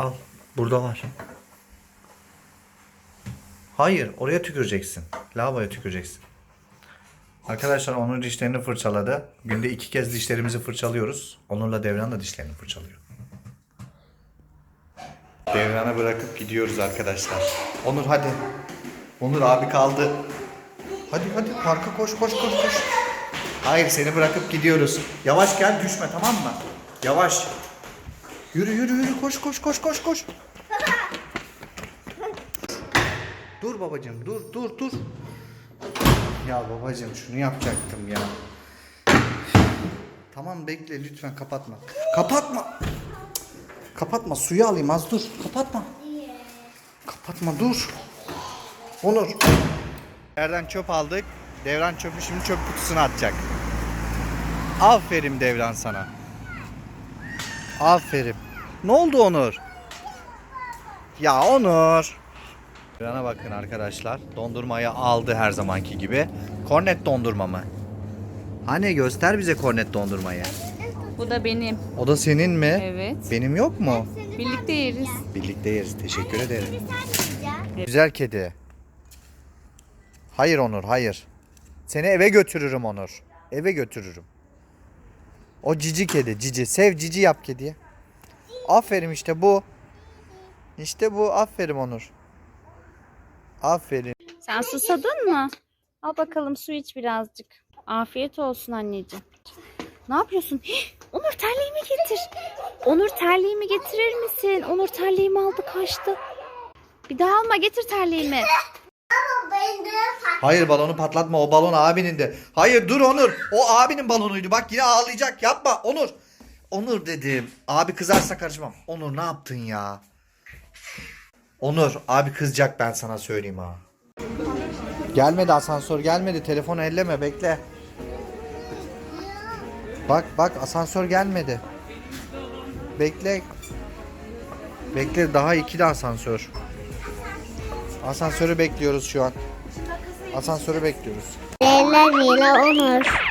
Al. Burada var. Hayır. Oraya tüküreceksin. Lavaboya tüküreceksin. Arkadaşlar Onur dişlerini fırçaladı. Günde iki kez dişlerimizi fırçalıyoruz. Onur'la Devran da dişlerini fırçalıyor. Devran'a bırakıp gidiyoruz arkadaşlar. Onur hadi. Onur abi kaldı. Hadi hadi parka koş koş koş koş. Hayır seni bırakıp gidiyoruz. Yavaş gel düşme tamam mı? Yavaş. Yürü yürü yürü koş koş koş koş koş. Dur babacığım dur dur dur. Ya babacığım şunu yapacaktım ya. Tamam bekle lütfen kapatma. Kapatma. Kapatma suyu alayım az dur. Kapatma. Kapatma dur. Onur. Yerden çöp aldık. Devran çöpü şimdi çöp kutusuna atacak. Aferin Devran sana. Aferin. Ne oldu Onur? Ya Onur. Devran'a bakın arkadaşlar. Dondurmayı aldı her zamanki gibi. Kornet dondurma mı? Hani göster bize kornet dondurmayı. Bu da benim. O da senin mi? Evet. Benim yok mu? Birlikte yeriz. Birlikte yeriz. Teşekkür ederim. Güzel kedi. Hayır Onur, hayır. Seni eve götürürüm Onur. Eve götürürüm. O cici kedi, cici. Sev cici yap kediye. Aferin işte bu. İşte bu. Aferin Onur. Aferin. Sen susadın mı? Al bakalım su iç birazcık. Afiyet olsun anneciğim. Ne yapıyorsun? Hih, Onur terliğimi getir. Onur terliğimi getirir misin? Onur terliğimi aldı kaçtı. Bir daha alma getir terliğimi. Hayır balonu patlatma. O balon abinin de. Hayır dur Onur. O abinin balonuydu. Bak yine ağlayacak. Yapma Onur. Onur dedim. Abi kızarsa karışmam. Onur ne yaptın ya? Onur abi kızacak ben sana söyleyeyim ha. Gelmedi asansör gelmedi. Telefonu elleme bekle. Bak bak asansör gelmedi. Bekle. Bekle daha iki de asansör. Asansörü bekliyoruz şu an. Asansörü bekliyoruz. Leyla Leyla Onur.